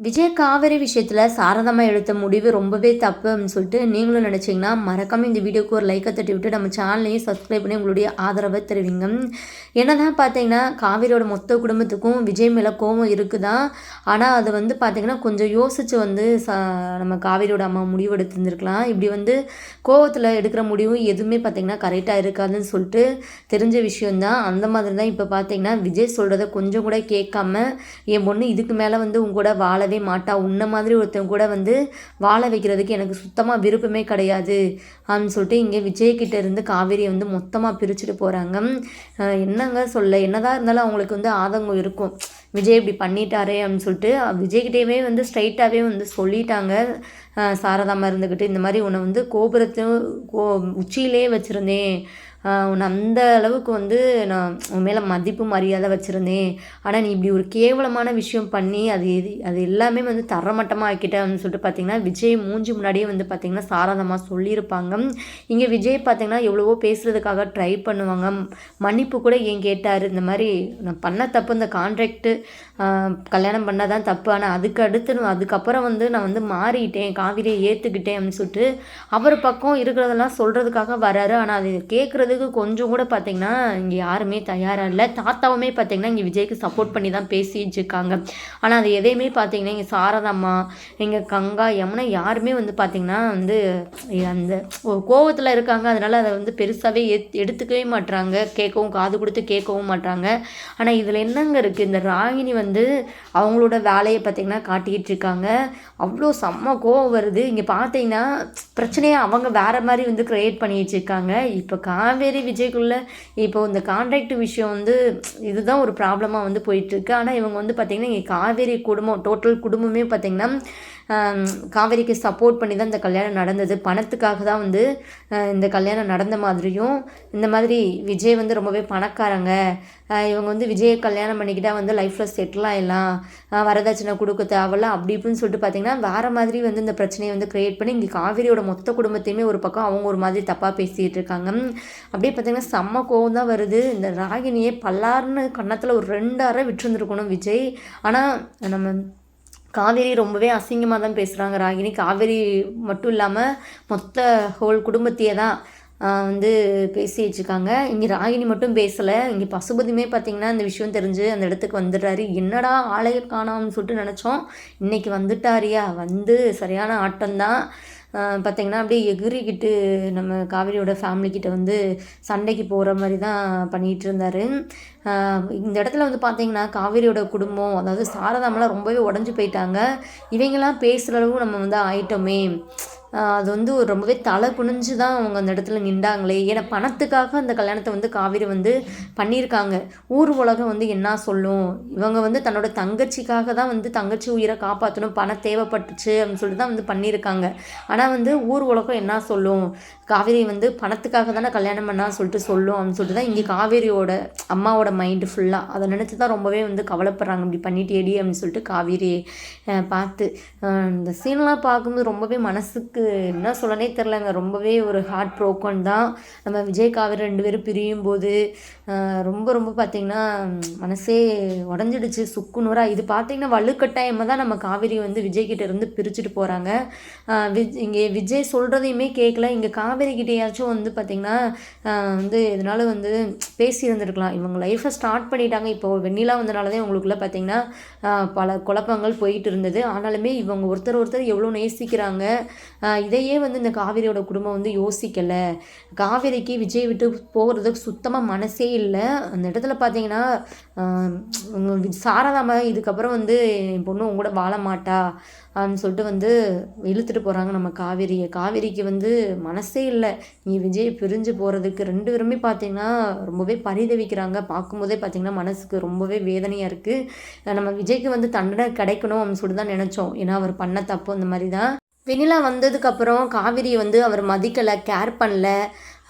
விஜய் காவேரி விஷயத்தில் சாரதமாக எடுத்த முடிவு ரொம்பவே தப்பு அப்படின்னு சொல்லிட்டு நீங்களும் நினச்சிங்கன்னா மறக்காமல் இந்த வீடியோக்கு ஒரு லைக்கை தட்டி விட்டு நம்ம சேனலையும் சப்ஸ்கிரைப் பண்ணி உங்களுடைய ஆதரவை தெரிவிங்க. என்னதான் பார்த்தீங்கன்னா காவேரியோட மொத்த குடும்பத்துக்கும் விஜய் மேலே கோவம் இருக்குதான் ஆனால் அது வந்து பார்த்தீங்கன்னா கொஞ்சம் யோசித்து வந்து ச நம்ம காவேரியோட அம்மா முடிவு எடுத்துருந்துருக்கலாம். இப்படி வந்து கோவத்தில் எடுக்கிற முடிவு எதுவுமே பார்த்தீங்கன்னா கரெக்டாக இருக்காதுன்னு சொல்லிட்டு தெரிஞ்ச விஷயந்தான் அந்த மாதிரி தான் இப்போ பார்த்தீங்கன்னா விஜய் சொல்கிறத கொஞ்சம் கூட கேட்காம என் பொண்ணு இதுக்கு மேலே வந்து உங்களோட வாழ வாழவே மாட்டா. உன்ன மாதிரி ஒருத்தன் கூட வந்து வாழ வைக்கிறதுக்கு எனக்கு சுத்தமாக விருப்பமே கிடையாது அப்படின்னு சொல்லிட்டு இங்கே விஜய்கிட்ட இருந்து காவேரியை வந்து மொத்தமாக பிரிச்சுட்டு போகிறாங்க என்னங்க சொல்ல? என்னதான் இருந்தாலும் அவங்களுக்கு வந்து ஆதங்கம் இருக்கும். விஜய் இப்படி பண்ணிட்டாரே அப்படின்னு சொல்லிட்டு விஜய்கிட்டேயுமே வந்து ஸ்ட்ரைட்டாகவே வந்து சொல்லிட்டாங்க. சாரதாமா இருந்துக்கிட்டு இந்த மாதிரி உன்னை வந்து கோபுரத்தையும் கோ உச்சியிலே வச்சுருந்தேன். உன்னை அந்த அளவுக்கு வந்து நான் உன் மேலே மதிப்பு மரியாதை வச்சுருந்தேன். ஆனால் நீ இப்படி ஒரு கேவலமான விஷயம் பண்ணி அது எது அது எல்லாமே வந்து தரமட்டமாக ஆக்கிட்டேன்னு சொல்லிட்டு பார்த்தீங்கன்னா விஜய் மூஞ்சி முன்னாடியே வந்து பார்த்திங்கன்னா சாரதமாக சொல்லியிருப்பாங்க. இங்கே விஜய் பார்த்தீங்கன்னா எவ்வளவோ பேசுகிறதுக்காக ட்ரை பண்ணுவாங்க. மன்னிப்பு கூட ஏன் கேட்டார்? இந்த மாதிரி நான் பண்ண தப்பு இந்த கான்ட்ராக்ட்டு கல்யாணம் பண்ணால் தான் தப்பு. ஆனால் அதுக்கு அடுத்து அதுக்கப்புறம் வந்து நான் வந்து மாறிட்டேன் காவிரியை ஏற்றுக்கிட்டேன் அப்படின்னு சொல்லிட்டு அவர் பக்கம் இருக்கிறதெல்லாம் சொல்கிறதுக்காக வராரு. ஆனால் அது கேட்குறதுக்கு கொஞ்சம் கூட பார்த்திங்கன்னா இங்கே யாருமே தயாராக இல்லை. தாத்தாவுமே பார்த்தீங்கன்னா இங்கே விஜய்க்கு சப்போர்ட் பண்ணி தான் பேசிட்டு இருக்காங்க ஆனால் அது எதையுமே பார்த்தீங்கன்னா இங்கே சாரதாம்மா எங்கள் கங்கா யமுனா யாருமே வந்து பார்த்திங்கன்னா வந்து அந்த ஒரு கோவத்தில் இருக்காங்க. அதனால் அதை வந்து பெருசாகவே எடுத்துக்கவே மாட்டுறாங்க கேட்கவும் காது கொடுத்து கேட்கவும் மாட்டுறாங்க ஆனால் இதில் என்னங்க இருக்குது இந்த ராகினி வந்து வந்து அவங்களோட வேலையை பார்த்திங்கன்னா காட்டிக்கிட்டு இருக்காங்க. அவ்வளோ செம்ம கோவம் வருது. இங்கே பார்த்தீங்கன்னா பிரச்சனையை அவங்க வேறு மாதிரி வந்து க்ரியேட் பண்ணி வச்சுருக்காங்க இப்போ காவேரி விஜய்க்குள்ளே இப்போ இந்த கான்ட்ராக்ட் விஷயம் வந்து இதுதான் ஒரு ப்ராப்ளமாக வந்து போயிட்டுருக்கு ஆனால் இவங்க வந்து பார்த்திங்கன்னா இங்கே காவேரி குடும்பம் டோட்டல் குடும்பமே பார்த்திங்கன்னா காவேரிக்கு சப்போர்ட் பண்ணி தான் இந்த கல்யாணம் நடந்தது. பணத்துக்காக தான் வந்து இந்த கல்யாணம் நடந்த மாதிரியும் இந்த மாதிரி விஜய் வந்து ரொம்பவே பணக்காரங்க. இவங்க வந்து விஜயை கல்யாணம் பண்ணிக்கிட்டால் வந்து லைஃப்பில் செட்டில் ஆகிடலாம் வரதட்சணை கொடுக்க தேவையில்ல அப்படி இப்படின்னு சொல்லிட்டு பார்த்தீங்கன்னா வேறு மாதிரி வந்து இந்த பிரச்சனையை வந்து க்ரியேட் பண்ணி இங்கே காவேரியோட மொத்த குடும்பத்தையுமே ஒரு பக்கம் அவங்க ஒரு மாதிரி தப்பாக பேசிகிட்டு இருக்காங்க. அப்படியே பார்த்தீங்கன்னா செம்ம கோவம் தான் வருது. இந்த ராகினியே பல்லார்னு கன்னத்தில் ஒரு ரெண்டு அறை விட்டுருந்துருக்கணும் விஜய். ஆனால் நம்ம காவேரி ரொம்பவே அசிங்கமாக தான் பேசுகிறாங்க ராகினி காவேரி மட்டும் இல்லாமல் மொத்த ஹோல் குடும்பத்தையே தான் வந்து பேசி வச்சுருக்காங்க இங்கே ராகினி மட்டும் பேசலை. இங்கே பசுபதியுமே பார்த்திங்கன்னா இந்த விஷயம் தெரிஞ்சு அந்த இடத்துக்கு வந்துடுறாரு. என்னடா ஆலையை காணோம்னு சொல்லிட்டு நினச்சோம். இன்றைக்கி வந்துட்டாரியா? வந்து சரியான ஆட்டம்தான். பார்த்திங்கன்னா அப்படியே எகிரிக்கிட்டு நம்ம காவேரியோட ஃபேமிலிக்கிட்ட வந்து சண்டைக்கு போகிற மாதிரி தான் பண்ணிகிட்டு இருந்தார் இந்த இடத்துல வந்து பார்த்திங்கன்னா காவேரியோட குடும்பம் அதாவது சாரதாமெல்லாம் ரொம்பவே உடஞ்சி போயிட்டாங்க. இவங்கெல்லாம் பேசுகிற அளவு நம்ம வந்து ஆயிட்டோமே. அது வந்து ஒரு ரொம்பவே தலை குனிஞ்சு தான் அவங்க அந்த இடத்துல நின்றாங்களே. ஏன்னா பணத்துக்காக அந்த கல்யாணத்தை வந்து காவேரி வந்து பண்ணியிருக்காங்க. ஊர் உலகம் வந்து என்ன சொல்லும்? இவங்க வந்து தன்னோட தங்கச்சிக்காக தான் வந்து தங்கச்சி உயிரை காப்பாற்றணும் பணம் தேவைப்பட்டுச்சு அப்படின்னு சொல்லிட்டு தான் வந்து பண்ணியிருக்காங்க. ஆனால் வந்து ஊர் உலகம் என்ன சொல்லும்? காவேரி வந்து பணத்துக்காக தானே கல்யாணம் பண்ணா சொல்லிட்டு சொல்லும் அப்படின்னு சொல்லிட்டு தான் இங்கே காவேரியோட அம்மாவோட மைண்டு ஃபுல்லாக அதை நினச்சி தான் ரொம்பவே வந்து கவலைப்படுறாங்க. இப்படி பண்ணிட்டேடி அப்படின்னு சொல்லிட்டு காவேரி பார்த்து இந்த சீன்லாம் பார்க்கும்போது ரொம்பவே மனசுக்கு என்ன சொல்லனே தெரிலங்க ரொம்பவே ஒரு ஹார்ட் ப்ரோக்கன் தான். நம்ம விஜய் காவேரி ரெண்டு பேரும் பிரியும் போது ரொம்ப ரொம்ப பார்த்திங்கன்னா மனசே உடஞ்சிடுச்சு. சுக்குநூறா இது பார்த்திங்கன்னா வலுக்கட்டாயமாக தான் நம்ம காவேரி வந்து விஜய்கிட்ட இருந்து பிரிச்சுட்டு போகிறாங்க விஜ் இங்கே விஜய் சொல்கிறதையுமே கேட்கல இங்கே காவேரி கிட்டேயாச்சும் வந்து பார்த்திங்கன்னா வந்து இதனால் வந்து பேசி இருந்திருக்கலாம். இவங்க லைஃப்பை ஸ்டார்ட் பண்ணிட்டாங்க. இப்போ வெண்ணிலா வந்தனால தான் பார்த்திங்கன்னா பல குழப்பங்கள் போயிட்டு இருந்தது. ஆனாலுமே இவங்க ஒருத்தர் ஒருத்தர் எவ்வளோ நேசிக்கிறாங்க. இதையே வந்து இந்த காவேரியோட குடும்பம் வந்து யோசிக்கலை. காவேரிக்கு விஜய் விட்டு போகிறதுக்கு சுத்தமாக மனசே இல்லை. அந்த இடத்துல பார்த்தீங்கன்னா சாரதாம இதுக்கப்புறம் வந்து என் பொண்ணு உங்கூட வாழ மாட்டா அப்படின்னு சொல்லிட்டு வந்து இழுத்துட்டு போகிறாங்க நம்ம காவேரியை. காவேரிக்கு வந்து மனசே இல்லை. நீ விஜய் பிரிஞ்சு போகிறதுக்கு ரெண்டு பேருமே பார்த்தீங்கன்னா ரொம்பவே பரிதவிக்கிறாங்க. பார்க்கும்போதே பார்த்தீங்கன்னா மனசுக்கு ரொம்பவே வேதனையாக இருக்குது நம்ம விஜய்க்கு வந்து தண்டனை கிடைக்கணும் அப்படின்னு சொல்லிட்டு தான் நினச்சோம். ஏன்னா அவர் பண்ண தப்பு அந்த மாதிரி தான் வெண்ணிலா வந்ததுக்கப்புறம் காவிரி வந்து அவர் மதிக்கலை கேர் பண்ணல.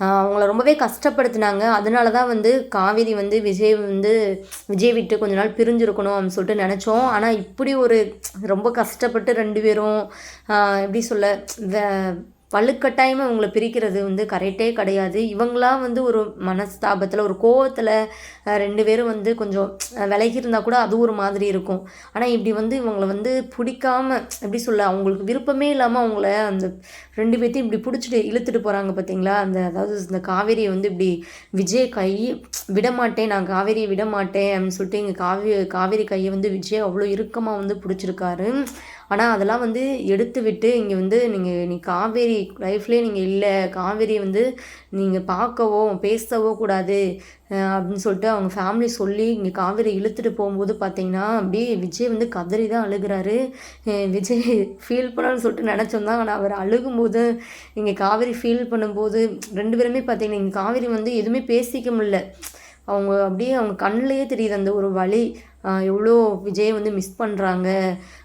அவங்கள ரொம்பவே கஷ்டப்படுத்தினாங்க. அதனால தான் வந்து காவேரி வந்து விஜய் வந்து விஜய் விட்டு கொஞ்ச நாள் பிரிஞ்சிருக்கணும் அப்படின்னு சொல்லிட்டு நினச்சோம். ஆனால் இப்படி ஒரு ரொம்ப கஷ்டப்பட்டு ரெண்டு பேரும் எப்படி சொல்ல வே- வலுக்கட்டாயமாக இவங்களை பிரிக்கிறது வந்து கரெக்டே கிடையாது. இவங்களாம் வந்து ஒரு மனஸ்தாபத்தில் ஒரு கோவத்தில் ரெண்டு பேரும் வந்து கொஞ்சம் விலகி இருந்தால் கூட அது ஒரு மாதிரி இருக்கும். ஆனால் இப்படி வந்து இவங்களை வந்து பிடிக்காம எப்படி சொல்ல அவங்களுக்கு விருப்பமே இல்லாமல் அவங்கள அந்த ரெண்டு பேர்த்தையும் இப்படி பிடிச்சிட்டு இழுத்துட்டு போகிறாங்க பார்த்தீங்களா அந்த அதாவது இந்த காவேரியை வந்து இப்படி விஜய் கை விடமாட்டேன் நான் காவேரியை விடமாட்டேன் அப்படின்னு சொல்லிட்டு இங்கே காவி காவேரி கையை வந்து விஜய் அவ்வளோ இறுக்கமாக வந்து பிடிச்சிருக்காரு. ஆனால் அதெல்லாம் வந்து எடுத்து விட்டு இங்கே வந்து நீங்கள் நீ காவேரி லைஃப்லேயே நீங்கள் இல்லை. காவேரி வந்து நீங்கள் பார்க்கவோ பேசவோ கூடாது. அப்படின்னு சொல்லிட்டு அவங்க ஃபேமிலி சொல்லி இங்கே காவேரி இழுத்துட்டு போகும்போது பார்த்தீங்கன்னா அப்படியே விஜய் வந்து கதறி தான் அழுகிறாரு. விஜய் ஃபீல் பண்ணணும்னு சொல்லிட்டு நினச்சோம் தான். ஆனால் அவர் அழுகும்போது இங்கே காவேரி ஃபீல் பண்ணும்போது ரெண்டு பேருமே பார்த்தீங்கன்னா இங்கே காவேரி வந்து எதுவுமே பேசிக்க முடியல. அவங்க அப்படியே அவங்க கண்ணிலேயே தெரியுது அந்த ஒரு வழி எவ்வளோ விஜயை வந்து மிஸ் பண்ணுறாங்க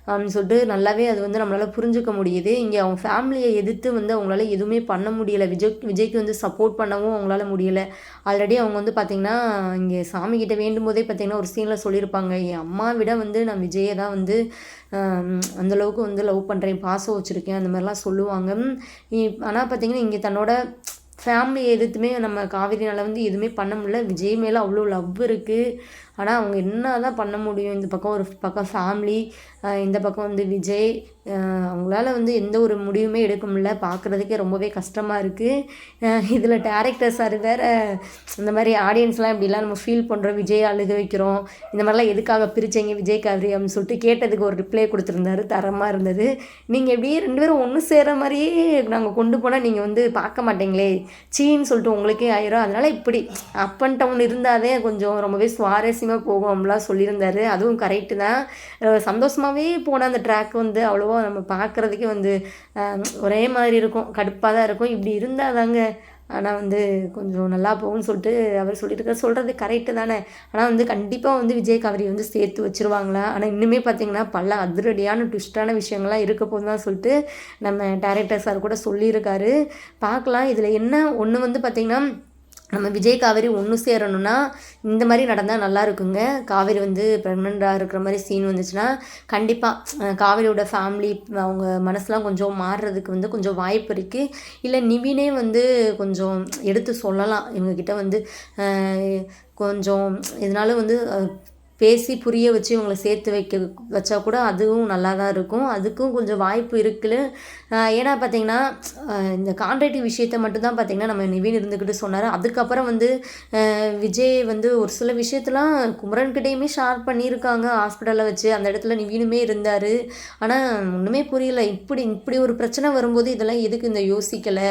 அப்படின்னு சொல்லிட்டு நல்லாவே அது வந்து நம்மளால் புரிஞ்சுக்க முடியுது. இங்கே அவங்க ஃபேமிலியை எதிர்த்து வந்து அவங்களால எதுவுமே பண்ண முடியலை. விஜய் விஜய்க்கு வந்து சப்போர்ட் பண்ணவும் அவங்களால முடியலை. ஆல்ரெடி அவங்க வந்து பார்த்திங்கன்னா இங்கே சாமிக்கிட்ட வேண்டும் போதே பார்த்திங்கன்னா ஒரு சீனில் சொல்லியிருப்பாங்க. என் அம்மா விட வந்து நான் விஜயை தான் வந்து அந்தளவுக்கு வந்து லவ் பண்ணுறேன் பாசம் வச்சுருக்கேன். அந்த மாதிரிலாம் சொல்லுவாங்க. ஆனால் பார்த்திங்கன்னா இங்கே தன்னோட ஃபேமிலி எதுவுமே நம்ம காவிரினால் வந்து எதுவுமே பண்ண முடியல. விஜய் மேலே அவ்வளோ லவ் இருக்குது ஆனால் அவங்க என்ன தான் பண்ண முடியும்? இந்த பக்கம் ஒரு பக்கம் ஃபேமிலி இந்த பக்கம் வந்து விஜய் அவங்களால வந்து எந்த ஒரு முடிவுமே எடுக்க முடியல. பார்க்குறதுக்கே ரொம்பவே கஷ்டமாக இருக்குது இதில் டேரக்டர் சார் வேறு? இந்த மாதிரி ஆடியன்ஸ்லாம் இப்படிலாம் நம்ம ஃபீல் பண்ணுறோம் விஜய் அழுக வைக்கிறோம். இந்த மாதிரிலாம் எதுக்காக பிரித்தீங்க விஜய் கவரி அப்படின்னு சொல்லிட்டு கேட்டதுக்கு ஒரு ரிப்ளை கொடுத்துருந்தாரு. தரமாக இருந்தது. நீங்கள் எப்படியே ரெண்டு பேரும் ஒன்று சேர்கிற மாதிரியே நாங்கள் கொண்டு போனால் நீங்கள் வந்து பார்க்க மாட்டீங்களே. சீன்னு சொல்லிட்டு உங்களுக்கே ஆயிரும். அதனால் இப்படி அப் அண்ட் டவுன் இருந்தாலே கொஞ்சம் ரொம்பவே சுவாரஸ்யமாக போகும் அப்படிலாம் சொல்லியிருந்தாரு. அதுவும் கரெக்டு தான். சந்தோஷமாகவே போன அந்த ட்ராக் வந்து அவ்வளோவா நம்ம பார்க்குறதுக்கே வந்து ஒரே மாதிரி இருக்கும். கடுப்பாக தான் இருக்கும். இப்படி இருந்தால் தாங்க ஆனால் வந்து கொஞ்சம் நல்லா போகும்னு சொல்லிட்டு அவர் சொல்லியிருக்க சொல்கிறது கரெக்டு தானே. ஆனால் வந்து கண்டிப்பாக வந்து விஜய் கவரி வந்து சேர்த்து வச்சுருவாங்களா? ஆனால் இன்னுமே பார்த்தீங்கன்னா பல அதிரடியான ட்விஸ்டான விஷயங்கள்லாம் இருக்க போது தான் சொல்லிட்டு நம்ம டேரக்டர் சார் கூட சொல்லியிருக்காரு. பார்க்கலாம். இதில் என்ன ஒன்று வந்து பார்த்திங்கன்னா நம்ம விஜய் காவேரி ஒன்று சேரணும்னா இந்த மாதிரி நடந்தால் நல்லா இருக்குங்க. காவேரி வந்து ப்ரெக்னெண்ட்டாக இருக்கிற மாதிரி சீன் வந்துச்சுன்னா கண்டிப்பாக காவேரியோட ஃபேமிலி அவங்க மனசுலாம் கொஞ்சம் மாறுறதுக்கு வந்து கொஞ்சம் வாய்ப்பு இருக்குது இல்லை நிவினே வந்து கொஞ்சம் எடுத்து சொல்லலாம். இவங்கக்கிட்ட வந்து கொஞ்சம் இதனால வந்து பேசி புரிய வச்சு இவங்களை சேர்த்து வைக்க வச்சா கூட அதுவும் நல்லா தான் இருக்கும். அதுக்கும் கொஞ்சம் வாய்ப்பு இருக்குல்ல. ஏன்னா பார்த்தீங்கன்னா இந்த கான்ட்ராக்டிவ் விஷயத்த மட்டும்தான் பார்த்தீங்கன்னா நம்ம நிவின் இருந்துக்கிட்டு சொன்னார். அதுக்கப்புறம் வந்து விஜய் வந்து ஒரு சில விஷயத்தெலாம் குமரன்கிட்டையுமே ஷேர் பண்ணியிருக்காங்க. ஹாஸ்பிட்டலில் வச்சு அந்த இடத்துல நிவீனுமே இருந்தார். ஆனால் ஒன்றுமே புரியல. இப்படி இப்படி ஒரு பிரச்சனை வரும்போது இதெல்லாம் எதுக்கு இந்த யோசிக்கலை?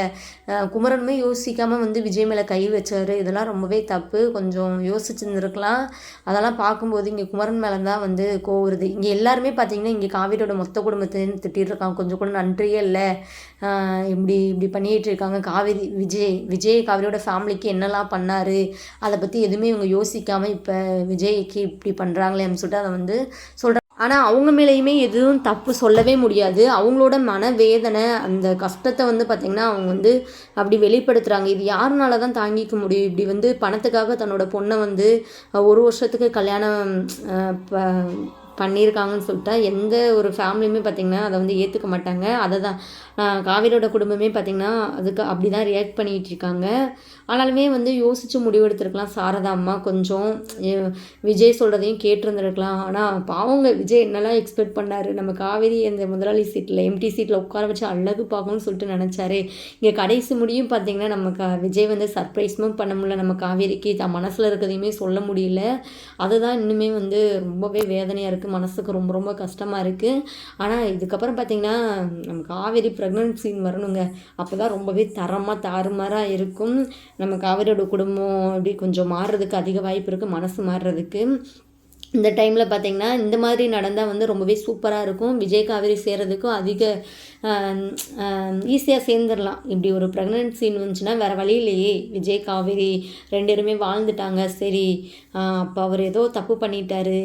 குமரனுமே யோசிக்காமல் வந்து விஜய் மேலே கை வச்சார். இதெல்லாம் ரொம்பவே தப்பு. கொஞ்சம் யோசிச்சுருந்துருக்கலாம். அதெல்லாம் பார்க்கும்போது இங்கே குமரன் மேலே தான் வந்து கோவுறது இங்கே எல்லாருமே பார்த்தீங்கன்னா இங்கே காவிரியோட மொத்த குடும்பத்தையும் திட்டிருக்காங்க கொஞ்சம் கூட நன்றியே இல்லை. இப்படி இப்படி பண்ணிகிட்டு இருக்காங்க. காவிரி விஜய் விஜய் காவிரியோட ஃபேமிலிக்கு என்னெல்லாம் பண்ணார்? அதை பற்றி எதுவுமே இவங்க யோசிக்காமல் இப்போ விஜய்க்கு இப்படி பண்ணுறாங்களே அப்படின்னு சொல்லிட்டு அதை வந்து சொல்கிறாங்க ஆனால் அவங்க மேலேயுமே எதுவும் தப்பு சொல்லவே முடியாது. அவங்களோட மனவேதனை அந்த கஷ்டத்தை வந்து பார்த்திங்கன்னா அவங்க வந்து அப்படி வெளிப்படுத்துகிறாங்க இது யாருனால தான் தாங்கிக்க முடியும்? இப்படி வந்து பணத்துக்காக தன்னோட பொண்ணை வந்து ஒரு வருஷத்துக்கு கல்யாணம் பண்ணியிருக்காங்கன்னு சொல்லிட்டா எந்த ஒரு ஃபேமிலியுமே பார்த்திங்கன்னா அதை வந்து ஏற்றுக்க மாட்டாங்க. அதை தான் காவிரியோட குடும்பமே பார்த்திங்கன்னா அதுக்கு அப்படி தான் ரியாக்ட் பண்ணிகிட்டு இருக்காங்க. ஆனாலுமே வந்து யோசித்து முடிவெடுத்துருக்கலாம். சாரதா அம்மா கொஞ்சம் விஜய் சொல்கிறதையும் கேட்டிருந்துருக்கலாம். ஆனால் பாவங்க விஜய் என்னெல்லாம் எக்ஸ்பெக்ட் பண்ணார்? நம்ம காவேரி அந்த முதலாளி சீட்டில் எம்டி சீட்டில் உட்கார வச்சு அழகு பார்க்கணும்னு சொல்லிட்டு நினச்சாரு. இங்கே கடைசி முடியும் பார்த்திங்கன்னா நம்ம க விஜய் வந்து சர்ப்ரைஸும் பண்ண முடியல. நம்ம காவேரிக்கு தான் மனசில் இருக்கிறதையுமே சொல்ல முடியல. அதுதான் இன்னுமே வந்து ரொம்பவே வேதனையாக இருக்குது மனசுக்கு ரொம்ப ரொம்ப கஷ்டமாக இருக்குது ஆனால் இதுக்கப்புறம் பார்த்திங்கன்னா நம்ம காவேரி ப்ரெக்னன்சின் வரணுங்க. அப்போ தான் ரொம்பவே தரமாக தாறுமாறாக இருக்கும். நம்ம காவிரியோட குடும்பம் அப்படி கொஞ்சம் மாறுறதுக்கு அதிக வாய்ப்பு இருக்குது மனசு மாறுறதுக்கு. இந்த டைமில் பார்த்திங்கன்னா இந்த மாதிரி நடந்தால் வந்து ரொம்பவே சூப்பராக இருக்கும். விஜய் காவேரி சேர்கிறதுக்கும் அதிக ஈஸியாக சேர்ந்துடலாம் இப்படி ஒரு ப்ரெக்னென்ட் சீன் வந்துச்சுன்னா வேறு வழி இல்லையே. விஜய் காவேரி ரெண்டு பேருமே வாழ்ந்துட்டாங்க. சரி அப்போ அவர் ஏதோ தப்பு பண்ணிட்டாரு.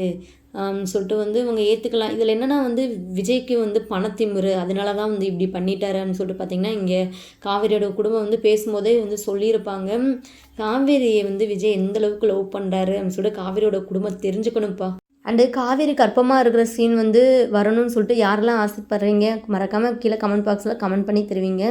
சொல்லிட்டு வந்து இவங்க ஏற்றுக்கலாம் இதில் என்னென்னா வந்து விஜய்க்கு வந்து பணத்திமுறு அதனால தான் வந்து இப்படி பண்ணிட்டாருன்னு சொல்லிட்டு பார்த்திங்கன்னா இங்கே காவேரியோட குடும்பம் வந்து பேசும்போதே வந்து சொல்லியிருப்பாங்க. காவேரியை வந்து விஜய் எந்த அளவுக்கு லவ் பண்ணுறாரு அப்படின்னு சொல்லிட்டு காவேரியோட குடும்பம் தெரிஞ்சுக்கணும்ப்பா. அண்டு காவேரி கற்பமாக இருக்கிற சீன் வந்து வரணும்னு சொல்லிட்டு யாரெல்லாம் ஆசைப்படுறீங்க? மறக்காமல் கீழே கமெண்ட் பாக்ஸில் கமெண்ட் பண்ணி தருவீங்க.